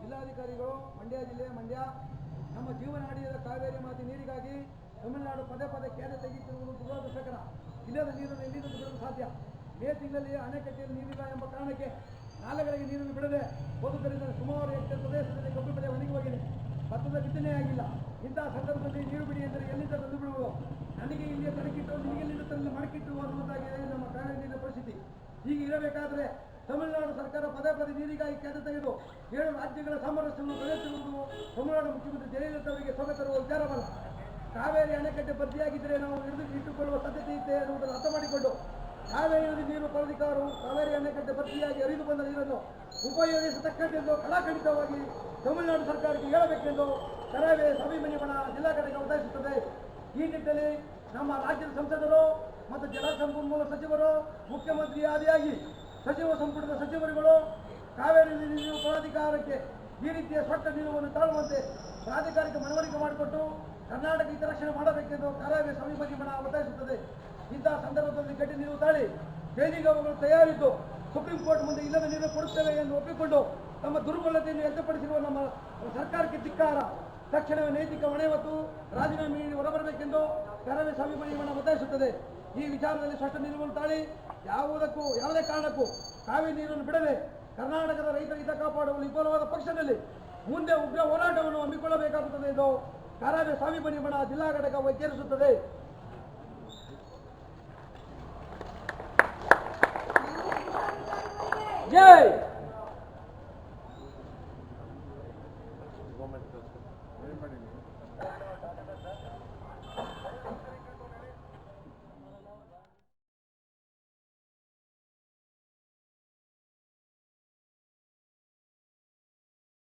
ಜಿಲ್ಲಾಧಿಕಾರಿಗಳು, ಮಂಡ್ಯ ಜಿಲ್ಲೆ ಮಂಡ್ಯ, ನಮ್ಮ ಜೀವನಾಡಿಯಾದ ಕಾವೇರಿ ಮಾತಿ ನೀರಿಗಾಗಿ ತಮಿಳುನಾಡು ಪದೇ ಪದೇ ಕೇಂದ್ರ ತೆಗೆಯುತ್ತಿರುವುದು ದುರದೃಷ್ಟಕರ. ಇಲ್ಲದ ನೀರನ್ನು ಎಲ್ಲಿಂದ ಬಿಡಲು ಸಾಧ್ಯ? ಮೇ ತಿಂಗಳಲ್ಲಿ ಅಣೆಕಟ್ಟೆಯಲ್ಲಿ ನೀರಿಲ್ಲ ಎಂಬ ಕಾರಣಕ್ಕೆ ನಾಲೆಗಳಿಗೆ ನೀರನ್ನು ಬಿಡದೆ ಹೋದುದರಿಂದ ಸುಮಾರು ಹೆಕ್ಟೇರ್ ಪ್ರದೇಶದಲ್ಲಿ ಕಬ್ಬು ಬೆಳೆ ಒಣಗಿ ಹೋಗಿದೆ. ಭತ್ತದ ಬಿತ್ತನೆ ಆಗಿಲ್ಲ. ಇಂತಹ ಸಂದರ್ಭದಲ್ಲಿ ನೀರು ಬಿಡಿ ಎಂದರೆ ಎಲ್ಲಿಂದ ತಂದು ಬಿಡುವುದು ನನಗೆ ಇಲ್ಲಿಯ ತನಕಿಟ್ಟು ನಿಮಗೆಲ್ಲಿಂದ ತಂದು ಮಡಕಿಟ್ಟು ಅನ್ನುವುದಾಗಿದೆ ನಮ್ಮ ಕಾವೇರಿ ನೀರಿನ ಪರಿಸ್ಥಿತಿ. ಹೀಗೆ ಇರಬೇಕಾದರೆ ತಮಿಳುನಾಡು ಸರ್ಕಾರ ಪದೇ ಪದೇ ನೀರಿಗಾಗಿ ಕೆಲಸ ತೆಗೆದು ಏಳು ರಾಜ್ಯಗಳ ಸಾಮರಸ್ಯವನ್ನು ಬೆಳೆಸಿರುವುದು ತಮಿಳುನಾಡು ಮುಖ್ಯಮಂತ್ರಿ ಜಯಲಲಿತಾ ಅವರಿಗೆ ಸ್ವಾಗತ ತರುವ ವಿಚಾರವಲ್ಲ ಕಾವೇರಿ ಅಣೆಕಟ್ಟೆ ಭರ್ತಿಯಾಗಿದ್ದರೆ ನಾವು ಹಿಡಿದು ಇಟ್ಟುಕೊಳ್ಳುವ ಸಾಧ್ಯತೆ ಇದೆ ಎನ್ನುವುದನ್ನು ಅರ್ಥ ಮಾಡಿಕೊಂಡು ಕಾವೇರಿ ನೀರು ಪ್ರಾಧಿಕಾರವು ಕಾವೇರಿ ಅಣೆಕಟ್ಟೆ ಭರ್ತಿಯಾಗಿ ಹರಿದು ಬಂದ ನೀರನ್ನು ಉಪಯೋಗಿಸತಕ್ಕದ್ದೆಂದು ಕಲಾಖಂಡಿತವಾಗಿ ತಮಿಳುನಾಡು ಸರ್ಕಾರಕ್ಕೆ ಹೇಳಬೇಕೆಂದು ಕರಾವಳಿ ಸ್ವಾಭಿಮಾನಿ ಬಣ ಜಿಲ್ಲಾ ಘಟಕ ಒತ್ತಾಯಿಸುತ್ತದೆ. ಈ ನಿಟ್ಟಿನಲ್ಲಿ ನಮ್ಮ ರಾಜ್ಯದ ಸಂಸದರು ಮತ್ತು ಜಲಸಂಪನ್ಮೂಲ ಸಚಿವರು ಮುಖ್ಯಮಂತ್ರಿ ಆದಿಯಾಗಿ ಸಚಿವ ಸಂಪುಟದ ಸಚಿವರುಗಳು ಕಾವೇರಿ ನೀರು ಪ್ರಾಧಿಕಾರಕ್ಕೆ ಈ ರೀತಿಯ ಸ್ಪಷ್ಟ ನಿಲುವನ್ನು ತಾಳುವಂತೆ ಪ್ರಾಧಿಕಾರಕ್ಕೆ ಮನವರಿಕೆ ಮಾಡಿಕೊಟ್ಟು ಕರ್ನಾಟಕ ಹಿತರಕ್ಷಣೆ ಮಾಡಬೇಕೆಂದು ಕಾವೇರಿ ಬಣ ಒತ್ತಾಯಿಸುತ್ತದೆ. ಇಂತಹ ಸಂದರ್ಭದಲ್ಲಿ ಗಟ್ಟಿ ನೀರು ತಾಳಿ ಜೈಲಿಗವರು ತಯಾರಿದ್ದು ಸುಪ್ರೀಂ ಕೋರ್ಟ್ ಮುಂದೆ ಇಲ್ಲದ ನೀರು ಕೊಡುತ್ತೇವೆ ಎಂದು ಒಪ್ಪಿಕೊಂಡು ತಮ್ಮ ದುರ್ಬಲತೆಯನ್ನು ವ್ಯಕ್ತಪಡಿಸಿರುವ ನಮ್ಮ ಸರ್ಕಾರಕ್ಕೆ ಧಿಕ್ಕಾರ. ತಕ್ಷಣವೇ ನೈತಿಕ ಹೊಣೆ ಹೊತ್ತು ರಾಜೀನಾಮೆ ನೀಡಿ ಹೊರಬರಬೇಕೆಂದು ಕರವೇ ಸಮೀಪ ಒತ್ತಾಯಿಸುತ್ತದೆ. ಈ ವಿಚಾರದಲ್ಲಿ ಸ್ಪಷ್ಟ ನಿಲುವನ್ನು ತಾಳಿ ಯಾವುದಕ್ಕೂ ಯಾವುದೇ ಕಾರಣಕ್ಕೂ ಕಾವೇರಿ ನೀರನ್ನು ಬಿಡದೆ ಕರ್ನಾಟಕದ ರೈತರ ಹಿತ ಕಾಪಾಡುವ ವಿಫಲವಾದ ಪಕ್ಷದಲ್ಲಿ ಮುಂದೆ ಉಗ್ರ ಹೋರಾಟವನ್ನು ಹಮ್ಮಿಕೊಳ್ಳಬೇಕಾಗುತ್ತದೆ ಎಂದು ಕರಾವಳಿ ಸ್ವಾಮಿ ಬಣ ಜಿಲ್ಲಾ ಘಟಕ ವೈಚರಿಸುತ್ತದೆ ಜೈ!